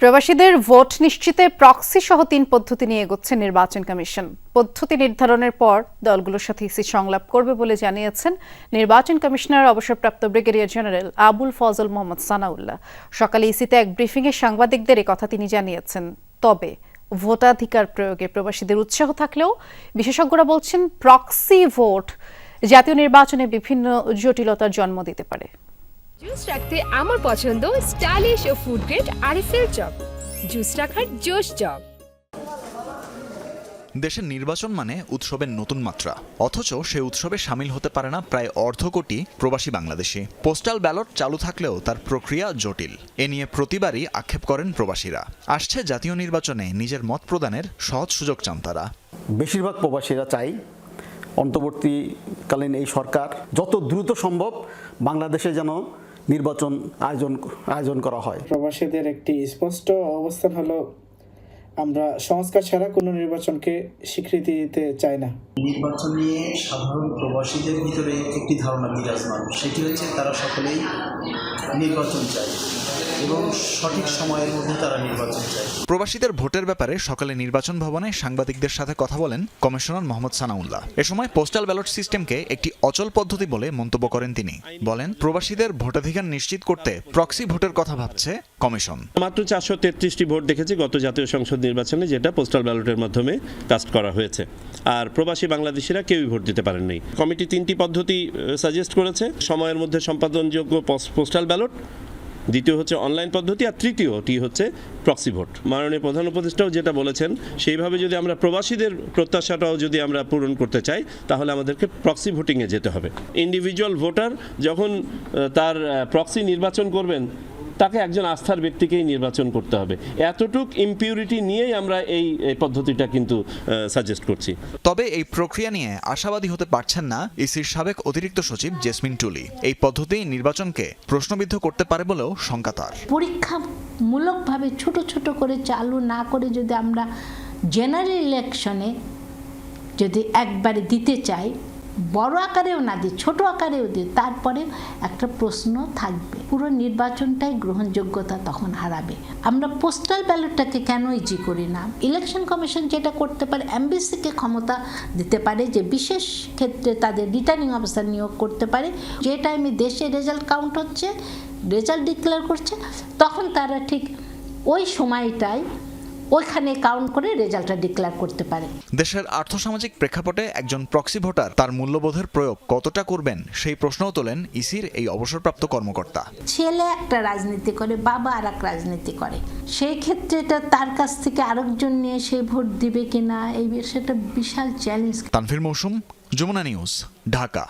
প্রবাসীদের vote নিশ্চিতে proxy সহ তিন পদ্ধতি নিয়ে এগোচ্ছে নির্বাচন কমিশন। পদ্ধতি নির্ধারণের পর দলগুলোর সাথে ইসি সংলাপ করবে বলে জানিয়েছেন নির্বাচন কমিশনার অবসরপ্রাপ্ত ব্রিগেডিয়ার জেনারেল আবুল ফজল মোহাম্মদ সানাউল্লাহ। সকালে ইসিতে এক ব্রিফিংয়ে সাংবাদিকদের কথা তিনি জানিয়েছেন। তবে ভোটাধিকার প্রয়োগে প্রবাসীদের উৎসাহ থাকলেও বিশেষজ্ঞরা বলছেন প্রক্সি ভোট জাতীয় নির্বাচনে বিভিন্ন জটিলতার জন্ম দিতে পারে। জুস রাখতে আমার পছন্দ স্টাইলিশ ও food grade RFL Chok juice রাখার জোশ জগ দেশের নির্বাচন মানে উৎসবের নতুন মাত্রা। অথচ সে উৎসবে সামিল হতে পারে না প্রায় অর্ধ কোটি প্রবাসী বাংলাদেশি। পোস্টাল ব্যালট চালু থাকলেও তার প্রক্রিয়া জটিল। এ নিয়ে প্রতিবারই আক্ষেপ করেন প্রবাসীরা। আসছে জাতীয় নির্বাচনে নিজের মত প্রদানের সহজ সুযোগ চান তারা। বেশিরভাগ প্রবাসীরা চাই অন্তর্বর্তীকালীন এই সরকার যত দ্রুত সম্ভব বাংলাদেশে যেন নির্বাচন আয়োজন আয়োজন করা হয়। প্রবাসীদের একটি স্পষ্ট অবস্থান হলো আমরা সংস্কার ছাড়া কোনো নির্বাচনকে স্বীকৃতি দিতে চাই না। নির্বাচন নিয়ে সাধারণ প্রবাসীদের ভিতরে একটি ধারণা বিরাজমান। সেটি হচ্ছে তারা সকলেই নির্বাচন চায়। এবং সঠিক সময়ের মধ্যে তারা নির্বাচন চায়। প্রবাসীদের ভোটের ব্যাপারে সকালে নির্বাচন ভবনে সাংবাদিকদের সাথে কথা বলেন কমিশনার মোহাম্মদ সানাউল্লাহ। এ সময় পোস্টাল ব্যালট সিস্টেমকে একটি অচল পদ্ধতি বলে মন্তব্য করেন তিনি। বলেন প্রবাসীদের ভোটাধিকার নিশ্চিত করতে প্রক্সি ভোটের কথা ভাবছে কমিশন। মাত্র চারশো তেত্রিশটি ভোট দেখেছি গত জাতীয় সংসদ নির্বাচনে যেটা পোস্টাল ব্যালটের মাধ্যমে কাস্ট করা হয়েছে। আর প্রবাসী বাংলাদেশিরা কেউই ভোট দিতে পারেননি। কমিটি তিনটি পদ্ধতি সাজেস্ট করেছে। সময়ের মধ্যে সম্পাদনযোগ্য পোস্টাল ব্যালট দ্বিতীয় হচ্ছে অনলাইন পদ্ধতি আর তৃতীয়টি হচ্ছে প্রক্সি ভোট মাননীয় প্রধান উপদেষ্টাও যেটা বলেছেন, সেইভাবে যদি আমরা প্রবাসীদের প্রত্যাশাটাও যদি আমরা পূরণ করতে চাই, তাহলে আমাদেরকে প্রক্সি ভোটিংয়ে যেতে হবে। ইন্ডিভিজুয়াল ভোটার যখন তার প্রক্সি নির্বাচন করবেন তাকে একজন আস্থার ব্যক্তিকেই নির্বাচন করতে হবে। এতটুক ইম্পিউরিটি নিয়েই আমরা এই এই পদ্ধতিটা কিন্তু সাজেস্ট করছি। তবে এই প্রক্রিয়া নিয়ে আশাবাদী হতে পারছেন না ইসির সাবেক অতিরিক্ত সচিব জেসমিন টুলি। এই পদ্ধতি নির্বাচনকে প্রশ্নবিদ্ধ করতে পারে বলেও শঙ্কা তার। পরীক্ষামূলকভাবে ছোট ছোট করে চালু না করে যদি আমরা জেনারেল ইলেকশনে যদি একবারে দিতে চাই বড় আকারেও না দিই, ছোট আকারেও দিই। তারপরে একটা প্রশ্ন থাকবে, পুরো নির্বাচনটাই গ্রহণযোগ্যতা তখন হারাবে। আমরা পোস্টাল ব্যালটটাকে কেন ইজি করি না? ইলেকশন কমিশন যেটা করতে পারে, এমবিসিকে ক্ষমতা দিতে পারে, যে বিশেষ ক্ষেত্রে তাদের রিটার্নিং অফিসার নিয়োগ করতে পারে। যে টাইমে দেশে রেজাল্ট কাউন্ট হচ্ছে রেজাল্ট ডিক্লেয়ার করছে, তখন তারা ঠিক ওই সময়টাই ওইখানে কাউন্ট করে রেজাল্টটা ডিক্লেয়ার করতে পারে। দেশের আর্থসামাজিক প্রেক্ষাপটে একজন প্রক্সি ভোটার তার মূল্যবোধের প্রয়োগ কতটা করবেন সেই প্রশ্নও তোলেন ইসির এই অবসরপ্রাপ্ত কর্মকর্তা। ছেলে একটা রাজনীতি করে বাবা আর এক রাজনীতি করে। সেই ক্ষেত্রে এটা তার কাছ থেকে আরেকজন নিয়ে সে ভোট দিবে কিনা এই বিষয়টা বিশাল চ্যালেঞ্জ তানভীর মৌসুম যমুনা নিউজ ঢাকা।